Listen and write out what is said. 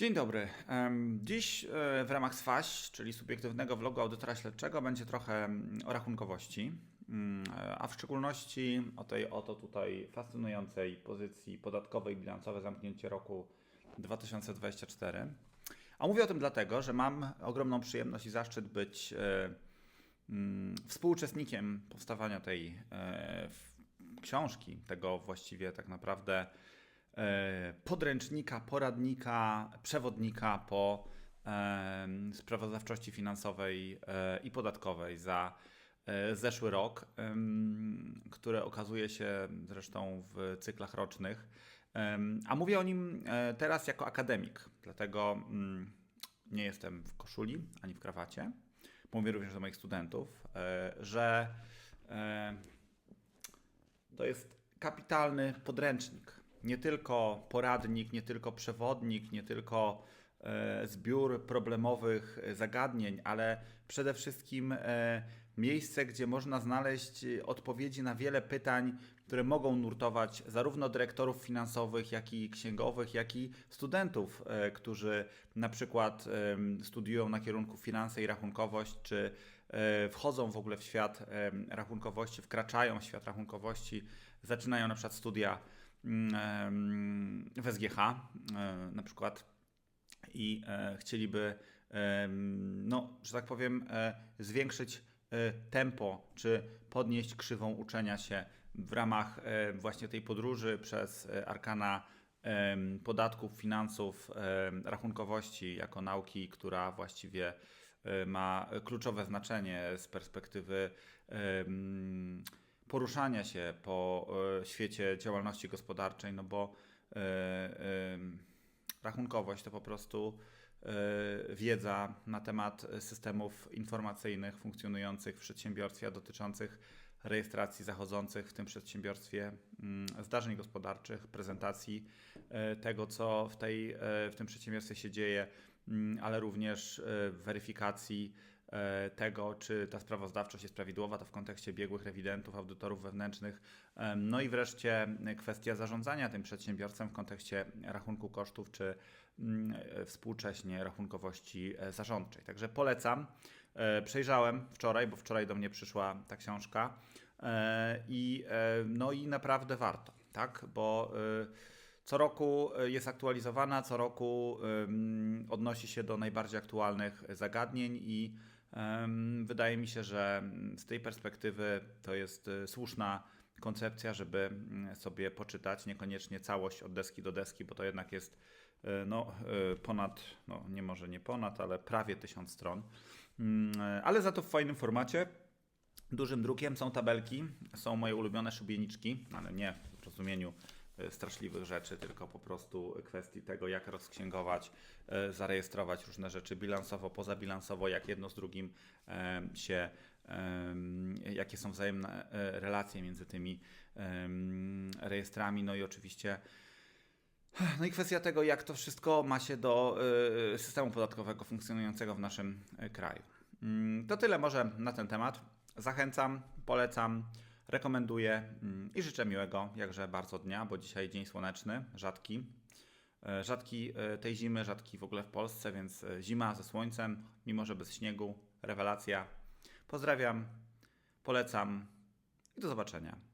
Dzień dobry. Dziś e, w ramach SWAŚ, czyli subiektywnego vlogu audytora śledczego, będzie trochę mm, o rachunkowości, mm, e, a w szczególności o tej oto tutaj fascynującej pozycji podatkowej bilansowe zamknięcie roku 2024. A mówię o tym dlatego, że mam ogromną przyjemność i zaszczyt być e, mm, współuczestnikiem powstawania tej książki, tego właściwie tak naprawdę podręcznika, poradnika, przewodnika po em, sprawozdawczości finansowej e, i podatkowej za e, zeszły rok, które okazuje się zresztą w cyklach rocznych. A mówię o nim e, teraz jako akademik, dlatego mm, nie jestem w koszuli ani w krawacie. Mówię również do moich studentów, e, że e, to jest kapitalny podręcznik. Nie tylko poradnik, nie tylko przewodnik, nie tylko e, zbiór problemowych zagadnień, ale przede wszystkim e, miejsce, gdzie można znaleźć odpowiedzi na wiele pytań, które mogą nurtować zarówno dyrektorów finansowych, jak i księgowych, jak i studentów, e, którzy na przykład studiują na kierunku finanse i rachunkowość, czy wchodzą w ogóle w świat rachunkowości, wkraczają w świat rachunkowości, zaczynają na przykład studia w SGH e, na przykład i e, chcieliby, no, że tak powiem, e, zwiększyć tempo, czy podnieść krzywą uczenia się w ramach właśnie tej podróży przez arkana podatków, finansów, rachunkowości jako nauki, która właściwie ma kluczowe znaczenie z perspektywy poruszania się po e, świecie działalności gospodarczej, no bo e, em, rachunkowość to po prostu e, wiedza na temat systemów informacyjnych funkcjonujących w przedsiębiorstwie, dotyczących rejestracji zachodzących w tym przedsiębiorstwie mm, zdarzeń gospodarczych, prezentacji e, tego, co w, tej, e, w tym przedsiębiorstwie się dzieje, mm, ale również e, weryfikacji e, tego, czy ta sprawozdawczość jest prawidłowa, to w kontekście biegłych rewidentów, audytorów wewnętrznych. No i wreszcie e, kwestia zarządzania tym przedsiębiorstwem w kontekście rachunku kosztów, czy mm, e, współcześnie rachunkowości e, zarządczej. Także polecam. E, Przejrzałem wczoraj, bo wczoraj do mnie przyszła ta książka e, i, e, no i naprawdę warto, tak? Bo e, co roku e, jest aktualizowana, co roku odnosi się do najbardziej aktualnych zagadnień i wydaje mi się, że mm, z tej perspektywy to jest y, słuszna koncepcja, żeby mm, sobie poczytać niekoniecznie całość od deski do deski, bo to jednak jest y, no, y, ponad, no nie może nie ponad, ale prawie tysiąc stron, y, ale za to w fajnym formacie. Dużym drukiem są tabelki, są moje ulubione szubieniczki, ale nie w rozumieniu straszliwych rzeczy, tylko po prostu kwestii tego, jak rozksięgować, e, zarejestrować różne rzeczy bilansowo, pozabilansowo, jak jedno z drugim się, jakie są wzajemne e, relacje między tymi rejestrami, no i oczywiście no i kwestia tego, jak to wszystko ma się do e, systemu podatkowego funkcjonującego w naszym e, kraju. Mm, To tyle może na ten temat. Zachęcam, polecam, rekomenduję mm, i życzę miłego, jakże bardzo dnia, bo dzisiaj dzień słoneczny, rzadki. E, Rzadki e, tej zimy, rzadki w ogóle w Polsce, więc e, zima ze słońcem, mimo że bez śniegu, rewelacja. Pozdrawiam, polecam i do zobaczenia.